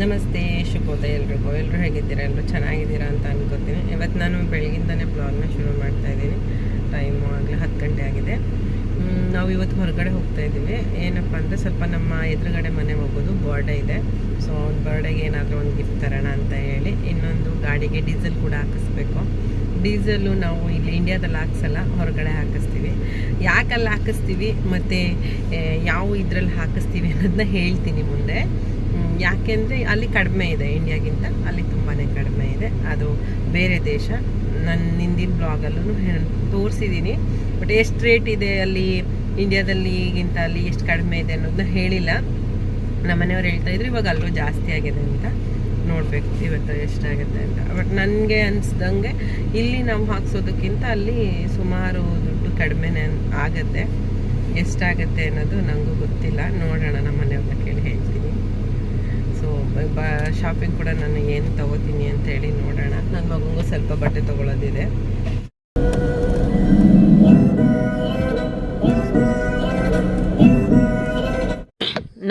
ನಮಸ್ತೆ, ಶುಭೋದಯ ಎಲ್ರಿಗೂ. ಎಲ್ಲರೂ ಹೇಗಿದ್ದೀರಾ? ಎಲ್ಲರೂ ಚೆನ್ನಾಗಿದ್ದೀರಾ ಅಂತ ಅನ್ಕೋತೀನಿ. ಇವತ್ತು ನಾನು ಬೆಳಗಿಂದನೇ ಬ್ಲಾಗ್ನ ಶುರು ಮಾಡ್ತಾ ಇದ್ದೀನಿ. ಟೈಮು ಆಗಲೇ ಹತ್ತು ಗಂಟೆ ಆಗಿದೆ. ನಾವು ಇವತ್ತು ಹೊರಗಡೆ ಹೋಗ್ತಾ ಇದ್ದೀವಿ. ಏನಪ್ಪ ಅಂದರೆ ಸ್ವಲ್ಪ ನಮ್ಮ ಎದುರುಗಡೆ ಮನೆ ಹೋಗೋದು ಬರ್ಡೇ ಇದೆ. ಸೊ ಅವ್ನ ಬರ್ಡೇಗೆ ಏನಾದರೂ ಒಂದು ಗಿಫ್ಟ್ ತರೋಣ ಅಂತ ಹೇಳಿ ಇನ್ನೊಂದು ಗಾಡಿಗೆ ಡೀಸೆಲ್ ಕೂಡ ಹಾಕಿಸ್ಬೇಕು. ಡೀಸೆಲ್ಲು ನಾವು ಇಲ್ಲಿ ಇಂಡಿಯಾದಲ್ಲಿ ಹಾಕ್ಸಲ್ಲ, ಹೊರಗಡೆ ಹಾಕಿಸ್ತೀವಿ. ಯಾಕಲ್ಲಿ ಹಾಕಿಸ್ತೀವಿ ಮತ್ತು ಯಾವ ಇದರಲ್ಲಿ ಹಾಕಿಸ್ತೀವಿ ಅನ್ನೋದನ್ನ ಹೇಳ್ತೀನಿ ಮುಂದೆ. ಯಾಕೆಂದರೆ ಅಲ್ಲಿ ಕಡಿಮೆ ಇದೆ, ಇಂಡಿಯಾಗಿಂತ ಅಲ್ಲಿ ತುಂಬಾ ಕಡಿಮೆ ಇದೆ. ಅದು ಬೇರೆ ದೇಶ. ನನ್ನ ಹಿಂದಿನ ಬ್ಲಾಗಲ್ಲೂ ತೋರಿಸಿದ್ದೀನಿ ಬಟ್ ಎಷ್ಟು ರೇಟ್ ಇದೆ ಅಲ್ಲಿ ಇಂಡಿಯಾದಲ್ಲಿಗಿಂತ ಅಲ್ಲಿ ಎಷ್ಟು ಕಡಿಮೆ ಇದೆ ಅನ್ನೋದನ್ನ ಹೇಳಿಲ್ಲ. ನಮ್ಮ ಮನೆಯವ್ರು ಹೇಳ್ತಾ ಇದ್ರು, ಇವಾಗ ಅಲ್ಲೂ ಜಾಸ್ತಿ ಆಗಿದೆ ಅಂತ ನೋಡಬೇಕು ಇವತ್ತು ಎಷ್ಟಾಗುತ್ತೆ ಅಂತ. ಬಟ್ ನನಗೆ ಅನಿಸ್ದಂಗೆ ಇಲ್ಲಿ ನಾವು ಹಾಕ್ಸೋದಕ್ಕಿಂತ ಅಲ್ಲಿ ಸುಮಾರು ದುಡ್ಡು ಕಡಿಮೆನೇ ಆಗುತ್ತೆ. ಎಷ್ಟಾಗುತ್ತೆ ಅನ್ನೋದು ನನಗೂ ಗೊತ್ತಿಲ್ಲ. ನೋಡೋಣ ನಮ್ಮ ಮನೆಯವ್ರನ್ನ ಕೇಳಿ ಶಾಪಿಂಗ್ ಕೂಡ ನಾನು ಏನು ತಗೋತೀನಿ ಅಂತ ಹೇಳಿ ನೋಡೋಣ. ನನ್ನ ಮಗನಿಗೂ ಸ್ವಲ್ಪ ಬಟ್ಟೆ ತೊಗೊಳೋದಿದೆ.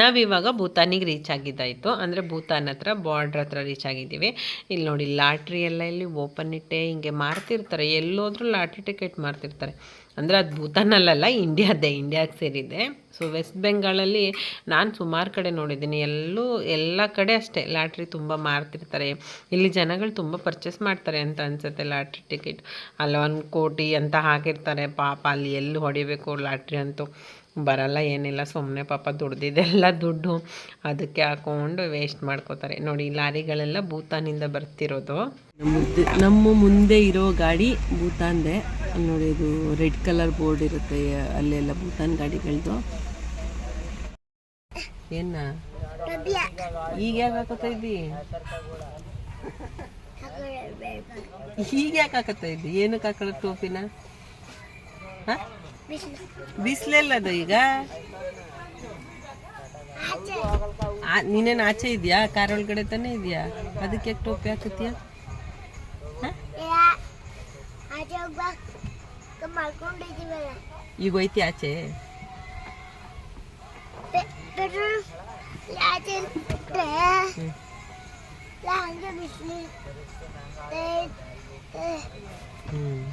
ನಾವಿವಾಗ ಭೂತಾನಿಗೆ ರೀಚ್ ಆಗಿದ್ದಾಯಿತು. ಅಂದರೆ ಭೂತಾನ್ ಹತ್ರ ಬಾರ್ಡ್ರ್ ಹತ್ರ ರೀಚ್ ಆಗಿದ್ದೀವಿ. ಇಲ್ಲಿ ನೋಡಿ, ಲಾಟ್ರಿ ಎಲ್ಲ ಇಲ್ಲಿ ಓಪನ್ ಇಟ್ಟೆ, ಹಿಂಗೆ ಮಾರ್ತಿರ್ತಾರೆ. ಎಲ್ಲೋದ್ರೂ ಲಾಟ್ರಿ ಟಿಕೆಟ್ ಮಾರ್ತಿರ್ತಾರೆ. ಅಂದರೆ ಅದು ಭೂತಾನಲ್ಲಲ್ಲ, ಇಂಡಿಯಾದೇ, ಇಂಡಿಯಾಗೆ ಸೇರಿದೆ ಸೊ ವೆಸ್ಟ್ ಬೆಂಗಾಳಲ್ಲಿ ನಾನು ಸುಮಾರು ಕಡೆ ನೋಡಿದ್ದೀನಿ. ಎಲ್ಲೂ, ಎಲ್ಲ ಕಡೆ ಅಷ್ಟೇ ಲಾಟ್ರಿ ತುಂಬ ಮಾರ್ತಿರ್ತಾರೆ. ಇಲ್ಲಿ ಜನಗಳು ತುಂಬ ಪರ್ಚೇಸ್ ಮಾಡ್ತಾರೆ ಅಂತ ಅನ್ಸುತ್ತೆ ಲಾಟ್ರಿ ಟಿಕೆಟ್ ಅಲ್ಲ ಒಂದು ಕೋಟಿ ಅಂತ ಹಾಕಿರ್ತಾರೆ. ಪಾಪ ಅಲ್ಲಿ ಎಲ್ಲಿ ಹೊಡಿಬೇಕು ಲಾಟ್ರಿ ಅಂತೂ. ಬರಲ್ಲ, ಏನಿಲ್ಲ ಸುಮ್ಮನೆ ಪಾಪ ದುಡ್ದಿದ್ದೆಲ್ಲ ದುಡ್ಡು ಅದಕ್ಕೆ ಹಾಕೊಂಡು ವೇಸ್ಟ್ ಮಾಡ್ಕೋತಾರೆ. ನೋಡಿ, ಲಾರಿಗಳೆಲ್ಲ ಭೂತಾನಿಂದ ಬರ್ತಿರೋದು. ನಮ್ಮ ಮುಂದೆ ಇರೋ ಗಾಡಿ ಭೂತಾನ್ದೆ. ನೋಡಿ, ಇದು ರೆಡ್ ಕಲರ್ ಬೋರ್ಡ್ ಇರುತ್ತೆ, ಅಲ್ಲೆಲ್ಲ ಭೂತಾನ್ ಗಾಡಿಗಳದು. ಏನ? ಈಗ ಯಾಕೆ ಹಾಕೋತಾ ಇದ್ದಿ? ಈಗ ಯಾಕೆ ಏನಕ್ಕೆ ಹಾಕೊಳ್ಳೋ ಟೋಪಿನ ಹಾ? ಬಿಸಿಲೆಲ್ಲದು ಈಗ? ಆ- ನೀನೇನ್ ಆಚೆ ಇದೆಯಾ? ಕಾರ್ ಒಳಗಡೆ ತಾನೇ ಇದೆಯಾ? ಅದಕ್ಕೆ ಯಾಕೆ ಟೋಪಿ ಹಾಕತ್ತೀಯ? ಮಾಡ್ಕೊಂಡಿದ್ದೀವಲ್ಲ ಈಗ ಹೋಯ್ತಿ ಆಚೆ? ಪೆಟ್ರೋಲ್ ಯಾಕೆ ಹ್ಮ್.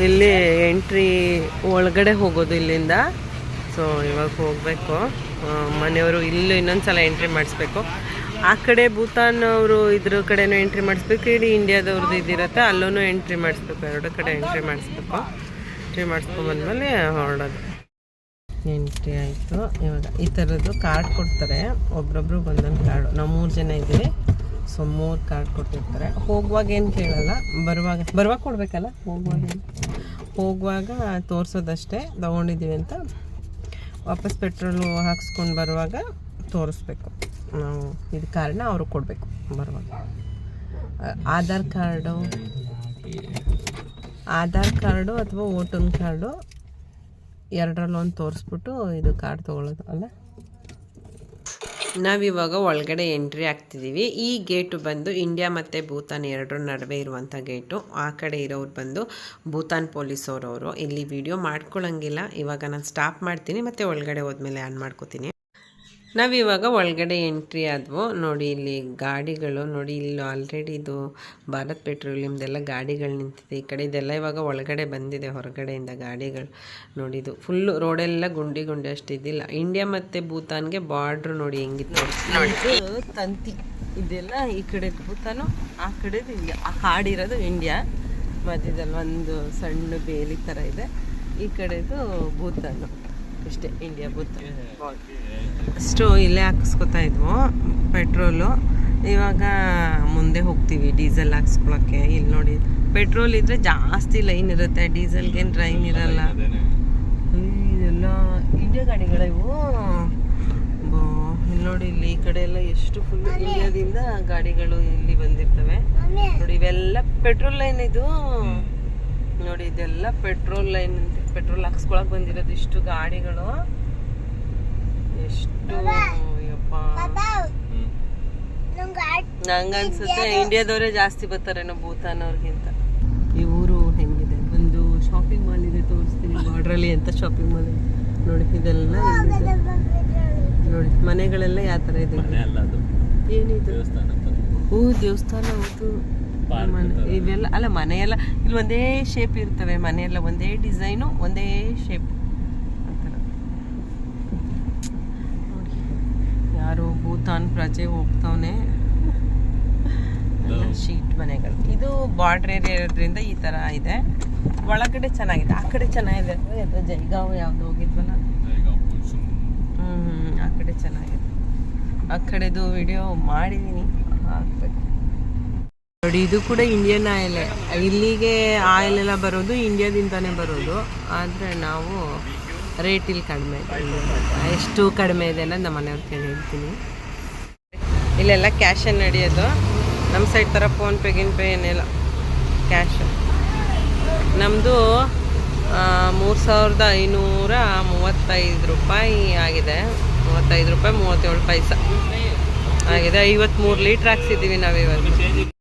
ಇಲ್ಲಿ ಎಂಟ್ರಿ ಒಳಗಡೆ ಹೋಗೋದು ಇಲ್ಲಿಂದ. ಸೊ ಇವಾಗ ಹೋಗಬೇಕು. ಮನೆಯವರು ಇಲ್ಲೂ ಇನ್ನೊಂದ್ಸಲ ಎಂಟ್ರಿ ಮಾಡಿಸ್ಬೇಕು. ಆ ಕಡೆ ಭೂತಾನ್ ಅವರು ಇದ್ರ ಕಡೆನೂ ಎಂಟ್ರಿ ಮಾಡಿಸ್ಬೇಕು. ಇಡೀ ಇಂಡಿಯಾದವ್ರದ್ದು ಇದಿರುತ್ತೆ. ಅಲ್ಲೂ ಎಂಟ್ರಿ ಮಾಡಿಸ್ಬೇಕು. ಎರಡು ಕಡೆ ಎಂಟ್ರಿ ಮಾಡಿಸ್ಬೇಕು. ಎಂಟ್ರಿ ಮಾಡಿಸ್ಕೊಂಬಂದ್ಮೇಲೆ ಹೊರಡೋದು. ಎಂಟ್ರಿ ಆಯಿತು. ಇವಾಗ ಈ ಥರದ್ದು ಕಾರ್ಡ್ ಕೊಡ್ತಾರೆ. ಒಬ್ರೊಬ್ರು ಒಂದೊಂದು ಕಾರ್ಡು ನಾವು ಮೂರು ಜನ ಇದ್ದೀವಿ. ಸೊ ಮೂರು ಕಾರ್ಡ್ ಕೊಟ್ಟಿರ್ತಾರೆ. ಹೋಗುವಾಗ ಏನು ಕೇಳಲ್ಲ. ಬರುವಾಗ ಬರುವಾಗ ಕೊಡಬೇಕಲ್ಲ? ಹೋಗುವಾಗ? ಹೋಗುವಾಗ ತೋರಿಸೋದಷ್ಟೇ. ತೊಗೊಂಡಿದ್ದೀವಿ ಅಂತ. ವಾಪಸ್ ಪೆಟ್ರೋಲು ಹಾಕ್ಸ್ಕೊಂಡು ಬರುವಾಗ ತೋರಿಸ್ಬೇಕು. ನಾವು ಇದು ಕಾರ್ಡ್ನ ಅವ್ರಿಗೆ ಕೊಡಬೇಕು ಬರುವಾಗ. ಆಧಾರ್ ಕಾರ್ಡು ಆಧಾರ್ ಕಾರ್ಡು ಅಥವಾ ವೋಟನ್ ಕಾರ್ಡು ಎರಡರಲ್ಲಿ ಒಂದು ತೋರಿಸ್ಬಿಟ್ಟು ಇದು ಕಾರ್ಡ್ ತೊಗೊಳ್ಳೋದು ಅಲ್ಲ? ನಾವಿವಾಗ ಒಳಗಡೆ ಎಂಟ್ರಿ ಆಗ್ತಿದ್ದೀವಿ ಈ ಗೇಟು ಬಂದು ಇಂಡಿಯಾ ಮತ್ತು ಭೂತಾನ್ ಎರಡರ ನಡುವೆ ಇರುವಂಥ ಗೇಟು ಆ ಕಡೆ ಇರೋರು ಬಂದು ಭೂತಾನ್ ಪೊಲೀಸವ್ರವರು. ಇಲ್ಲಿ ವಿಡಿಯೋ ಮಾಡ್ಕೊಳ್ಳೋಂಗಿಲ್ಲ ಇವಾಗ ನಾನು ಸ್ಟಾಪ್ ಮಾಡ್ತೀನಿ, ಮತ್ತು ಒಳಗಡೆ ಹೋದ್ಮೇಲೆ ಆನ್ ಮಾಡ್ಕೋತೀನಿ. ನಾವಿವಾಗ ಒಳಗಡೆ ಎಂಟ್ರಿ ಆದ್ವು. ನೋಡಿ ಇಲ್ಲಿ ಗಾಡಿಗಳು, ನೋಡಿ ಇಲ್ಲಿ ಆಲ್ರೆಡಿ ಇದು ಭಾರತ್ ಪೆಟ್ರೋಲಿಯಮ್ದೆಲ್ಲ ಗಾಡಿಗಳು ನಿಂತಿದೆ. ಈ ಕಡೆ ಇದೆಲ್ಲ ಇವಾಗ ಒಳಗಡೆ ಬಂದಿದೆ, ಹೊರಗಡೆಯಿಂದ ಗಾಡಿಗಳು. ನೋಡಿ ಇದು ಫುಲ್ಲು ರೋಡೆಲ್ಲ ಗುಂಡಿ ಗುಂಡಿ ಅಷ್ಟು ಇದಿಲ್ಲ ಇಂಡಿಯಾ ಮತ್ತು ಭೂತಾನ್ಗೆ ಬಾರ್ಡ್ರ್ ನೋಡಿ ಹೆಂಗಿತ್ತು. ತಂತಿ. ಇದೆಲ್ಲ ಈ ಕಡೆ ಭೂತಾನು, ಆ ಕಡೆದು ಇಂಡಿಯಾ ಆ ಕಾಡಿರೋದು ಇಂಡಿಯಾ ಮಧ್ಯದಲ್ಲಿ ಒಂದು ಸಣ್ಣ ಬೇಲಿ ಥರ ಇದೆ. ಈ ಕಡೆದು ಭೂತಾನು. ಇಷ್ಟೇ ಇಂಡಿಯಾ ಭೂತಾನ್ ಅಷ್ಟು ಇಲ್ಲೇ ಹಾಕಿಸ್ಕೊತಾ ಇದ್ವು ಪೆಟ್ರೋಲು ಇವಾಗ ಮುಂದೆ ಹೋಗ್ತೀವಿ ಡೀಸೆಲ್ ಹಾಕ್ಸ್ಕೊಳಕ್ಕೆ. ಇಲ್ಲಿ ನೋಡಿ ಪೆಟ್ರೋಲ್ ಇದ್ರೆ ಜಾಸ್ತಿ ಲೈನ್ ಇರುತ್ತೆ ಡೀಸೆಲ್ಗೇನು ಲೈನ್ ಇರಲ್ಲ. ಇದೆಲ್ಲ ಇಂಡಿಯಾ ಗಾಡಿಗಳ ಇವು. ಬಾ, ಇಲ್ಲಿ ನೋಡಿ ಇಲ್ಲಿ ಈ ಕಡೆ ಎಲ್ಲ ಎಷ್ಟು ಫುಲ್ ಇಂಡಿಯಾದಿಂದ ಗಾಡಿಗಳು ಇಲ್ಲಿ ಬಂದಿರ್ತವೆ. ನೋಡಿ ಇವೆಲ್ಲ ಪೆಟ್ರೋಲ್ ಲೈನ್ ಇದು. ನೋಡಿ ಇದೆಲ್ಲ ಪೆಟ್ರೋಲ್ ಲೈನ್ ಪೆಟ್ರೋಲ್ ಹಾಕ್ಸ್ಕೊಳಕ್ ಬಂದಿರೋದು ಇಷ್ಟು ಗಾಡಿಗಳು. ಎಷ್ಟು ನಂಗನ್ಸುತ್ತೆ ನಂಗೆ ಅನ್ಸುತ್ತೆ ಇಂಡಿಯಾದವರೇ ಜಾಸ್ತಿ ಬರ್ತಾರೇನೋ ಭೂತಾನ್ ಅವ್ರಿಗಿಂತ. ಈ ಊರು ಹೆಂಗಿದೆ? ಒಂದು ಶಾಪಿಂಗ್ ಮಾಲ್ ಇದೆ ತೋರಿಸ್ತೀನಿ ಬಾರ್ಡ್ರಲ್ಲಿ ಅಂತ ಶಾಪಿಂಗ್ ಮಾಲ್ ನೋಡಿ ಇದೆಲ್ಲ ನೋಡಿ ಮನೆಗಳೆಲ್ಲ ಯಾವ ಥರ ಇದೆ? ಮನೆ ಅಲ್ಲ ಅದು. ಏನಿದು? ದೇವಸ್ಥಾನ. ಓ ದೇವಸ್ಥಾನ ಹೌದು. ಇವೆಲ್ಲ ಅಲ್ಲ ಮನೆಯೆಲ್ಲ ಇಲ್ಲಿ ಒಂದೇ ಶೇಪ್ ಇರ್ತವೆ. ಮನೆಯೆಲ್ಲ ಒಂದೇ ಡಿಸೈನು ಒಂದೇ ಶೇಪ್ ನೋಡಿ ಯಾರು ಭೂತಾನ್ ಪ್ರಜೆ ಹೋಗ್ತಾವನೆ. ಶೀಟ್ ಮನೆಗಳು. ಇದು ಬಾರ್ಡರ್ ಏರಿಯಾ ಇರೋದ್ರಿಂದ ಈ ಥರ ಇದೆ. ಒಳಗಡೆ ಚೆನ್ನಾಗಿದೆ. ಆ ಕಡೆ ಚೆನ್ನಾಗಿದೆ. ಅದು ಜೈಗಾವ್ ಯಾವ್ದು ಹೋಗಿದ್ವಲ್ಲ? ಹ್ಮ್ ಆ ಕಡೆ ಚೆನ್ನಾಗಿದೆ. ಆ ಕಡೆದು ವಿಡಿಯೋ ಮಾಡಿದ್ದೀನಿ ಹಾಕ್ಬೇಕು ನೋಡಿ, ಇದು ಕೂಡ ಇಂಡಿಯನ್ ಆಯಿಲ್ ಇಲ್ಲಿಗೆ ಆಯಿಲ್ ಎಲ್ಲ ಬರೋದು ಇಂಡಿಯಾದಿಂದಾನೇ ಬರೋದು. ಆದರೆ ನಾವು ರೇಟ್ ಇಲ್ಲಿ ಕಡಿಮೆ ಇದೆ. ಎಷ್ಟು ಕಡಿಮೆ ಇದೆ ಅನ್ನೋದು ನಮ್ಮ ಮನೆಯವ್ರ ಕೇಳಿ ಹೇಳ್ತೀನಿ. ಇಲ್ಲೆಲ್ಲ ಕ್ಯಾಶೇ ನಡೆಯೋದು? ನಮ್ಮ ಸೈಡ್ ಥರ ಫೋನ್ಪೇ ಗಿನ್ಪೇ ಏನಿಲ್ಲ. ಕ್ಯಾಶ್ ನಮ್ಮದು ಮೂರು ಸಾವಿರದ ಐನೂರ ಮೂವತ್ತೈದು ರೂಪಾಯಿ ಆಗಿದೆ. ಮೂವತ್ತೈದು ರೂಪಾಯಿ, ಮೂವತ್ತೇಳು ಪೈಸ. ಆಗಿದೆ. ಐವತ್ತ್ಮೂರು ಲೀಟ್ರ್ ಹಾಕ್ಸಿದ್ದೀವಿ ನಾವು ಇವತ್ತು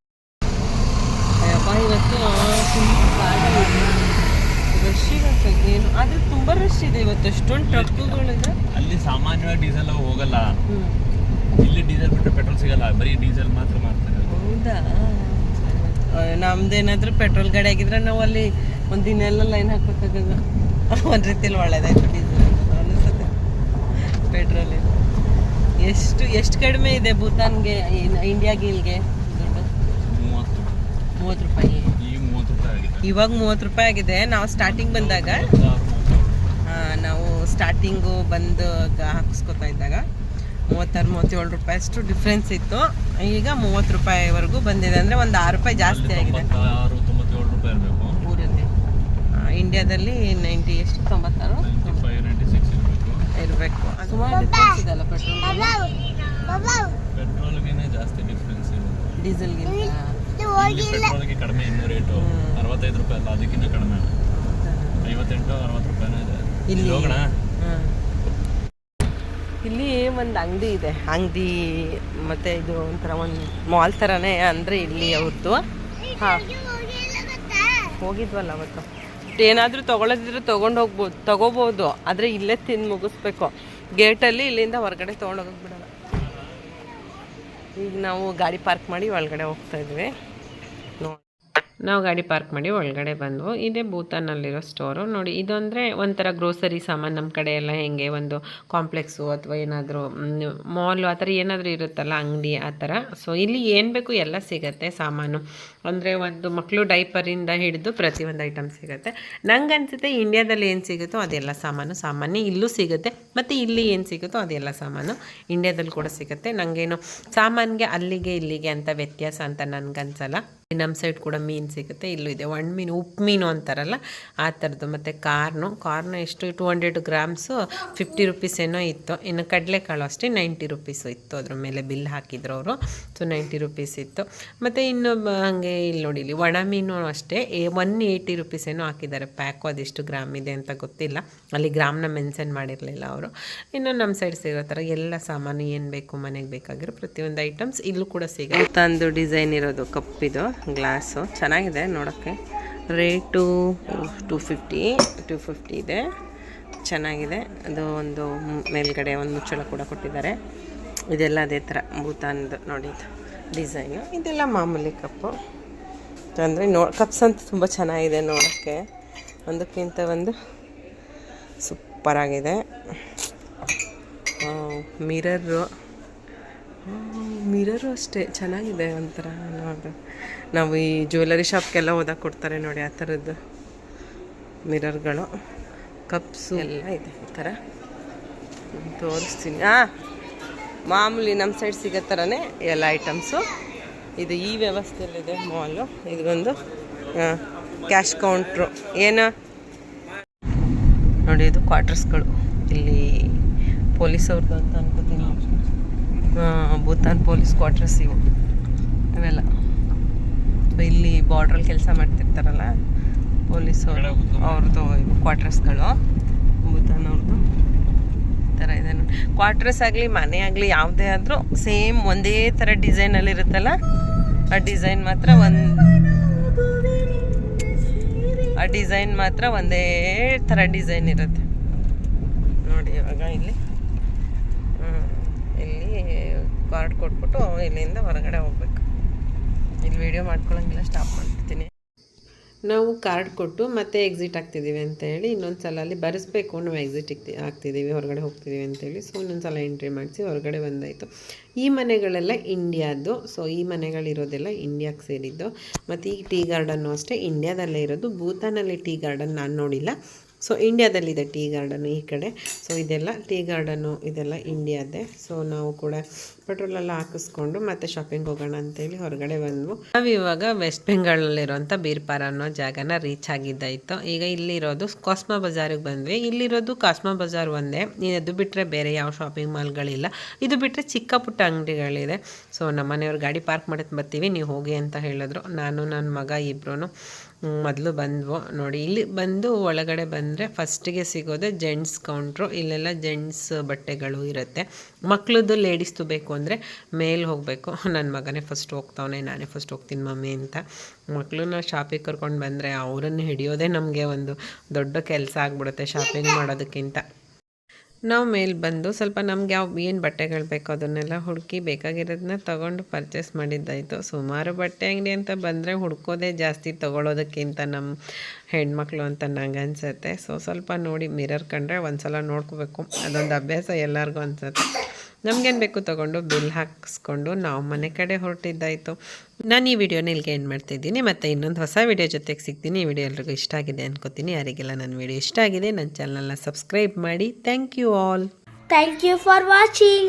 ರಶ್ ಏನು ಆದರೆ ತುಂಬ ರಶ್ ಇದೆ ಇವತ್ತು ಎಷ್ಟೊಂದು ಟ್ರಕ್ಗಳಿದೆ ಅಲ್ಲಿ ಸಾಮಾನ್ಯವಾಗಿ ಡೀಸೆಲ್ ಹೋಗಲ್ಲ. ಇಲ್ಲಿ ಡೀಸೆಲ್ ಬಿಟ್ಟರೆ ಪೆಟ್ರೋಲ್ ಸಿಗಲ್ಲ. ಬರೀ ಡೀಸೆಲ್ ಮಾತ್ರ ಮಾಡ್ತಾರೆ. ಹೌದಾ? ನಮ್ದೇನಾದ್ರೂ ಪೆಟ್ರೋಲ್ ಗಾಡಿ ಆಗಿದ್ರೆ ನಾವು ಅಲ್ಲಿ ಒಂದು ದಿನ ಎಲ್ಲ ಲೈನ್ ಹಾಕ್ಬೇಕಾಗಲ್ಲ ಒಂದು ರೀತಿಯಲ್ಲಿ ಒಳ್ಳೇದಾಯ್ತು ಡೀಸೆಲ್ ಅನಿಸುತ್ತೆ. ಪೆಟ್ರೋಲ್ ಎಷ್ಟು ಎಷ್ಟು ಕಡಿಮೆ ಇದೆ ಭೂತಾನ್ಗೆ ಇಂಡಿಯಾಗೆ ಇಲ್ಲಿಗೆ ದುಡ್ಡು ಮೂವತ್ತು. ಮೂವತ್ತು ರೂಪಾಯಿ. ಇವಾಗ ಮೂವತ್ತು ರೂಪಾಯಿ ಆಗಿದೆ. ನಾವು ಸ್ಟಾರ್ಟಿಂಗ್ ಬಂದಾಗ ಆ, ನಾವು ಸ್ಟಾರ್ಟಿಂಗು ಬಂದು ಹಾಕಿಸ್ಕೊತಾ ಹಾಕ್ಸ್ಕೊತಾ ಇದ್ದಾಗ ಮೂವತ್ತಾರು ಮೂವತ್ತೇಳು ರೂಪಾಯಿ ಅಷ್ಟು ಡಿಫ್ರೆನ್ಸ್ ಇತ್ತು. ಈಗ ಮೂವತ್ತು ರೂಪಾಯಿವರೆಗೂ ಬಂದಿದೆ ಅಂದರೆ ಒಂದು ಆರು ರೂಪಾಯಿ ಜಾಸ್ತಿ ಆಗಿದೆ. ಊರಲ್ಲಿ. ಆ, ಇಂಡಿಯಾದಲ್ಲಿ ನೈಂಟಿ ಎಷ್ಟು ತೊಂಬತ್ತಾರು? ಇರಬೇಕು. ಇರಬೇಕು. ಸುಮಾರು ಡಿಫ್ರೆನ್ಸ್ ಇದೆ ಅಲ್ಲ ಪೆಟ್ರೋಲ್ ಬಾಬಾ ಬಾಬಾ ಪೆಟ್ರೋಲ್ಗಿನೇ ಜಾಸ್ತಿ ಡಿಫ್ರೆನ್ಸ್ ಇದೆ ಡೀಸೆಲ್ಗಿಂತ ಪೆಟ್ರೋಲ್ಗೆ ಕಡಿಮೆ ಇನ್ನೂ ರೇಟು ಅರವತ್ತೈದು ರೂಪಾಯಿ ಅಲ್ಲ ಅದಕ್ಕಿಂತ ಕಡಿಮೆ. ಐವತ್ತೆಂಟು ಅರವತ್ತು ರೂಪಾಯಿನೂ ಇದೆ. ಇಲ್ಲಿ ಇಲ್ಲಿ ಹೋಗೋಣ? ಇಲ್ಲಿ ಒಂದು ಅಂಗಡಿ ಇದೆ. ಅಂಗಡಿ ಮತ್ತೆ ಇದು ಒಂಥರ ಒಂದು ಮಾಲ್ ಥರನೇ ಅಂದರೆ ಇಲ್ಲಿ ಅವ್ರದ್ದು ಹಾಂ. ಹೋಗಿದ್ವಲ್ಲ ಅವತ್ತು. ಏನಾದರೂ ತೊಗೊಳೋದಿದ್ರೆ ತಗೊಂಡು ಹೋಗ್ಬೋದು ತೊಗೋಬೋದು. ಆದರೆ ಇಲ್ಲೇ ತಿಂದು ಮುಗಿಸ್ಬೇಕು. ಗೇಟಲ್ಲಿ ಇಲ್ಲಿಂದ ಹೊರಗಡೆ ತೊಗೊಂಡೋಗಕ್ಕೆ ಬಿಡಲ್ಲ ಈಗ ನಾವು ಗಾಡಿ ಪಾರ್ಕ್ ಮಾಡಿ ಒಳಗಡೆ ಹೋಗ್ತಾ ಇದ್ವಿ. ನಾವು ಗಾಡಿ ಪಾರ್ಕ್ ಮಾಡಿ ಒಳಗಡೆ ಬಂದ್ವು. ಇದೇ ಭೂತಾನಲ್ಲಿರೋ ಸ್ಟೋರು ನೋಡಿ, ಇದೊಂದರೆ ಒಂಥರ ಗ್ರೋಸರಿ ಸಾಮಾನು ನಮ್ಮ ಕಡೆ ಎಲ್ಲ ಹೆಂಗೆ ಒಂದು ಕಾಂಪ್ಲೆಕ್ಸು ಅಥವಾ ಏನಾದರೂ ಮಾಲು ಆ ಥರ ಏನಾದರೂ ಇರುತ್ತಲ್ಲ, ಅಂಗಡಿ ಆ ಥರ. ಸೊ ಇಲ್ಲಿ ಏನು ಬೇಕು ಎಲ್ಲ ಸಿಗುತ್ತೆ ಸಾಮಾನು. ಅಂದರೆ ಒಂದು ಮಕ್ಕಳು ಡೈಪರಿಂದ ಹಿಡಿದು ಪ್ರತಿಯೊಂದು ಐಟಮ್ ಸಿಗುತ್ತೆ. ನಂಗೆ ಅನಿಸುತ್ತೆ ಇಂಡ್ಯಾದಲ್ಲಿ ಏನು ಸಿಗುತ್ತೋ ಅದೆಲ್ಲ ಸಾಮಾನು ಸಾಮಾನ್ಯ ಇಲ್ಲೂ ಸಿಗುತ್ತೆ. ಮತ್ತು ಇಲ್ಲಿ ಏನು ಸಿಗುತ್ತೋ ಅದೆಲ್ಲ ಸಾಮಾನು ಇಂಡ್ಯಾದಲ್ಲಿ ಕೂಡ ಸಿಗುತ್ತೆ. ನನಗೇನು ಸಾಮಾನಿಗೆ ಅಲ್ಲಿಗೆ ಇಲ್ಲಿಗೆ ಅಂತ ವ್ಯತ್ಯಾಸ ಅಂತ ನನಗನ್ಸಲ್ಲ. ನಮ್ಮ ಸೈಡ್ ಕೂಡ ಮೀನು ಸಿಗುತ್ತೆ. ಇಲ್ಲೂ ಇದೆ. ಒಣ ಮೀನು, ಉಪ್ಪು ಮೀನು ಅಂತಾರಲ್ಲ, ಆ ಥರದ್ದು. ಮತ್ತು ಕಾರ್ನು ಕಾರ್ನು ಎಷ್ಟು? Two hundred grams fifty rupees ಏನೋ ಇತ್ತು. ಇನ್ನು ಕಡಲೆಕಾಳು ಅಷ್ಟೇ ನೈಂಟಿ ರುಪೀಸು ಇತ್ತು. ಅದ್ರ ಮೇಲೆ ಬಿಲ್ ಹಾಕಿದ್ರು ಅವರು. ಸೊ ನೈಂಟಿ ರುಪೀಸ್ ಇತ್ತು. ಮತ್ತು ಇನ್ನು ಹಂಗೆ ಇಲ್ಲಿ ನೋಡಿ, ಇಲ್ಲಿ ಒಣ ಮೀನು ಅಷ್ಟೇ. ಒನ್ ಏಯ್ಟಿ ರುಪೀಸ್ ಏನೋ ಹಾಕಿದ್ದಾರೆ. ಪ್ಯಾಕು ಅದೆಷ್ಟು ಗ್ರಾಮ್ ಇದೆ ಅಂತ ಗೊತ್ತಿಲ್ಲ. ಅಲ್ಲಿ ಗ್ರಾಮ್ನ ಮೆನ್ಷನ್ ಮಾಡಿರಲಿಲ್ಲ ಅವರು. ಇನ್ನು ನಮ್ಮ ಸೈಡ್ ಸಿಗೋ ಥರ ಎಲ್ಲ ಸಾಮಾನು ಏನು ಬೇಕು, ಮನೆಗೆ ಬೇಕಾಗಿರೋ ಪ್ರತಿಯೊಂದು ಐಟಮ್ಸ್ ಇಲ್ಲೂ ಕೂಡ ಸಿಗುತ್ತೆ. ತಂದು ಡಿಸೈನ್ ಇರೋದು ಕಪ್ಪಿದು. ಗ್ಲಾಸು. ಚೆನ್ನಾಗಿದೆ ನೋಡೋಕ್ಕೆ. Rate two fifty two fifty ಇದೆ. ಚೆನ್ನಾಗಿದೆ. ಅದು ಒಂದು ಮೇಲ್ಗಡೆ ಒಂದು ಮುಚ್ಚಳ ಕೂಡ ಕೊಟ್ಟಿದ್ದಾರೆ. ಇದೆಲ್ಲ ಅದೇ ಥರ, ಭೂತಾನ್ದು ನೋಡಿ ಡಿಸೈನು. ಇದೆಲ್ಲ ಮಾಮೂಲಿ ಕಪ್ಪು. ಅಂದರೆ ನೋ, ಕಪ್ಸ್ ಅಂತ ತುಂಬ ಚೆನ್ನಾಗಿದೆ ನೋಡೋಕ್ಕೆ. ಒಂದಕ್ಕಿಂತ ಒಂದು ಸೂಪರಾಗಿದೆ. ಮಿರರು. ಮಿರರು ಅಷ್ಟೇ ಚೆನ್ನಾಗಿದೆ ಒಂಥರ ನೋಡು. ನಾವು ಈ ಜ್ಯುವೆಲರಿ ಶಾಪ್ಗೆಲ್ಲ ಹೋದಾಗ ಕೊಡ್ತಾರೆ ನೋಡಿ ಆ ಥರದ್ದು ಮಿರರ್ಗಳು. ಕಪ್ಸು ಎಲ್ಲ ಇದೆ ಈ ಥರ. ತೋರಿಸ್ತೀನಿ. ಹಾಂ ಮಾಮೂಲಿ ನಮ್ಮ ಸೈಡ್ ಸಿಗೋ ಥರನೇ ಎಲ್ಲ ಐಟಮ್ಸು ಇದು ಈ ವ್ಯವಸ್ಥೆಯಲ್ಲಿದೆ ಮಾಲು ಇದು ಬಂದು ಕ್ಯಾಶ್ ಕೌಂಟ್ರು ಏನು? ನೋಡಿ ಇದು ಕ್ವಾರ್ಟರ್ಸ್ಗಳು ಇಲ್ಲಿ ಪೊಲೀಸವ್ರದ್ದು ಅಂತ ಅನ್ಕೋತೀನಿ. ಭೂತಾನ್ ಪೊಲೀಸ್ ಕ್ವಾರ್ಟರ್ಸ್ ಇವು. ಅವೆಲ್ಲ. ಇಲ್ಲಿ ಬಾರ್ಡ್ರಲ್ಲಿ ಕೆಲಸ ಮಾಡ್ತಿರ್ತಾರಲ್ಲ ಪೊಲೀಸ್ ಅವರು ಅವ್ರದ್ದು ಇವು ಕ್ವಾರ್ಟರ್ಸ್ಗಳು ಭೂತಾನ್ ಅವ್ರದ್ದು ಈ ಥರ ಇದೆ ನೋಡಿ. ಕ್ವಾರ್ಟರ್ಸ್ ಆಗಲಿ ಮನೆ ಆಗಲಿ ಯಾವುದೇ ಆದರೂ ಸೇಮ್ ಒಂದೇ ಥರ ಡಿಸೈನಲ್ಲಿ ಇರುತ್ತಲ್ಲ ಆ ಡಿಸೈನ್ ಮಾತ್ರ ಒಂದು ಆ ಡಿಸೈನ್ ಮಾತ್ರ ಒಂದೇ ಥರ ಡಿಸೈನ್ ಇರುತ್ತೆ. ನೋಡಿ ಇವಾಗ ಇಲ್ಲಿ ಹ್ಮ್. ಇಲ್ಲಿ ಕಾರ್ಡ್ ಕೊಟ್ಬಿಟ್ಟು ಇಲ್ಲಿಂದ ಹೊರಗಡೆ ಹೋಗ್ಬೇಕು. ಇಲ್ಲಿ ವೀಡಿಯೋ ಮಾಡ್ಕೊಳ್ಳೋಂಗಿಲ್ಲ ಸ್ಟಾಪ್ ಮಾಡ್ತೀನಿ ನಾವು ಕಾರ್ಡ್ ಕೊಟ್ಟು ಮತ್ತೆ ಎಕ್ಸಿಟ್ ಆಗ್ತಿದ್ದೀವಿ ಅಂತ ಹೇಳಿ ಇನ್ನೊಂದು ಸಲ ಅಲ್ಲಿ ಬರೆಸ್ಬೇಕು, ನಾವು ಎಕ್ಸಿಟ್ ಆಗ್ತಿದ್ದೀವಿ ಹೊರಗಡೆ ಹೋಗ್ತಿದ್ದೀವಿ ಅಂತೇಳಿ ಸೊ ಇನ್ನೊಂದು ಸಲ ಎಂಟ್ರಿ ಮಾಡಿಸಿ ಹೊರಗಡೆ ಬಂದಾಯಿತು. ಈ ಮನೆಗಳೆಲ್ಲ ಇಂಡಿಯಾದ್ದು ಸೊ ಈ ಮನೆಗಳಿರೋದೆಲ್ಲ ಇಂಡಿಯಾಗೆ ಸೇರಿದ್ದು. ಮತ್ತು ಈ ಟೀ ಗಾರ್ಡನ್ನು ಅಷ್ಟೇ, ಇಂಡಿಯಾದಲ್ಲೇ ಇರೋದು. ಭೂತಾನಲ್ಲಿ ಟೀ ಗಾರ್ಡನ್ ನಾನು ನೋಡಿಲ್ಲ. ಸೊ ಇಂಡಿಯಾದಲ್ಲಿದೆ ಟೀ ಗಾರ್ಡನ್ನು ಈ ಕಡೆ. ಸೊ ಇದೆಲ್ಲ ಟೀ ಗಾರ್ಡನ್ನು ಇದೆಲ್ಲ ಇಂಡಿಯಾದೆ ಸೊ ನಾವು ಕೂಡ ಪೆಟ್ರೋಲೆಲ್ಲ ಹಾಕಿಸ್ಕೊಂಡು ಮತ್ತೆ ಶಾಪಿಂಗ್ ಹೋಗೋಣ ಅಂತೇಳಿ ಹೊರಗಡೆ ಬಂದ್ವು. ನಾವು ಇವಾಗ ವೆಸ್ಟ್ ಬೆಂಗಾಳಲ್ಲಿರುವಂಥ ಬೀರ್ಪಾರ ಅನ್ನೋ ಜಾಗನ ರೀಚ್ ಆಗಿದ್ದಾಯಿತು. ಈಗ ಇಲ್ಲಿರೋದು ಕಾಸ್ಮಾ ಬಜಾರಿಗೆ ಬಂದ್ವಿ. ಇಲ್ಲಿರೋದು ಕಾಸ್ಮಾ ಬಜಾರ್ ಒಂದೇ. ಇದು ಬಿಟ್ಟರೆ ಬೇರೆ ಯಾವ ಶಾಪಿಂಗ್ ಮಾಲ್ಗಳಿಲ್ಲ ಇದು ಬಿಟ್ಟರೆ ಚಿಕ್ಕ ಪುಟ್ಟ ಅಂಗಡಿಗಳಿದೆ. ಸೊ ನಮ್ಮ ಮನೆಯವ್ರು ಗಾಡಿ ಪಾರ್ಕ್ ಮಾಡಕ್ಕೆ ಬರ್ತೀವಿ. ನೀವು ಹೋಗಿ ಅಂತ ಹೇಳಿದ್ರು. ನಾನು ನನ್ನ ಮಗ ಇಬ್ಬರೂ ಮೊದಲು ಬಂದ್ವು. ನೋಡಿ, ಇಲ್ಲಿ ಬಂದು ಒಳಗಡೆ ಬಂದರೆ ಫಸ್ಟಿಗೆ ಸಿಗೋದೆ ಜೆಂಟ್ಸ್ ಕೌಂಟ್ರು ಇಲ್ಲೆಲ್ಲ ಜೆಂಟ್ಸ್ ಬಟ್ಟೆಗಳು ಇರುತ್ತೆ. ಮಕ್ಳದ್ದು ಲೇಡೀಸ್ದು ಬೇಕು ಅಂದರೆ ಮೇಲೆ ಹೋಗಬೇಕು. ನನ್ನ ಮಗನೇ ಫಸ್ಟ್ ಹೋಗ್ತಾವನೆ, ನಾನೇ ಫಸ್ಟ್ ಹೋಗ್ತೀನಿ ಮಮ್ಮಿ ಅಂತ. ಮಕ್ಕಳನ್ನ ಶಾಪಿಗೆ ಕರ್ಕೊಂಡು ಬಂದರೆ ಅವರನ್ನು ಹಿಡಿಯೋದೇ ನಮಗೆ ಒಂದು ದೊಡ್ಡ ಕೆಲಸ ಆಗ್ಬಿಡುತ್ತೆ ಶಾಪಿಂಗ್ ಮಾಡೋದಕ್ಕಿಂತ. ನಾವು ಮೇಲೆ ಬಂದು ಸ್ವಲ್ಪ ನಮ್ಗೆ ಯಾವ ಏನು ಬಟ್ಟೆಗಳು ಬೇಕೋ ಅದನ್ನೆಲ್ಲ ಹುಡುಕಿ ಬೇಕಾಗಿರೋದನ್ನ ತೊಗೊಂಡು ಪರ್ಚೇಸ್ ಮಾಡಿದ್ದಾಯಿತು. ಸುಮಾರು ಬಟ್ಟೆ ಅಂಗಡಿ ಅಂತ ಬಂದರೆ ಹುಡ್ಕೋದೇ ಜಾಸ್ತಿ ತೊಗೊಳೋದಕ್ಕಿಂತ ನಮ್ಮ ಹೆಣ್ಮಕ್ಳು ಅಂತ ನಂಗೆ ಅನಿಸುತ್ತೆ. ಸೊ ಸ್ವಲ್ಪ ನೋಡಿ ಮಿರರ್ ಕಂಡ್ರೆ ಒಂದು ಸಲ ನೋಡ್ಕೋಬೇಕು. ಅದೊಂದು ಅಭ್ಯಾಸ ಎಲ್ಲರಿಗೂ ಅನಿಸುತ್ತೆ. ನಮ್ಗೇನು ಬೇಕು ತೊಗೊಂಡು ಬಿಲ್ ಹಾಕಿಸ್ಕೊಂಡು ನಾವು ಮನೆ ಕಡೆ ಹೊರಟಿದ್ದಾಯಿತು. ನಾನು ಈ ವಿಡಿಯೋನ ಇಲ್ಲಿಗೆ ಏನು ಮಾಡ್ತಿದ್ದೀನಿ. ಮತ್ತು ಇನ್ನೊಂದು ಹೊಸ ವಿಡಿಯೋ ಜೊತೆಗೆ ಸಿಗ್ತೀನಿ. ಈ ವಿಡಿಯೋ ಎಲ್ರಿಗೂ ಇಷ್ಟ ಆಗಿದೆ ಅನ್ಕೋತೀನಿ. ಯಾರಿಗೆಲ್ಲ ನನ್ನ ವಿಡಿಯೋ ಇಷ್ಟ ಆಗಿದೆ ನನ್ನ ಚಾನಲ್ನ ಸಬ್ಸ್ಕ್ರೈಬ್ ಮಾಡಿ. Thank you all thank you for watching.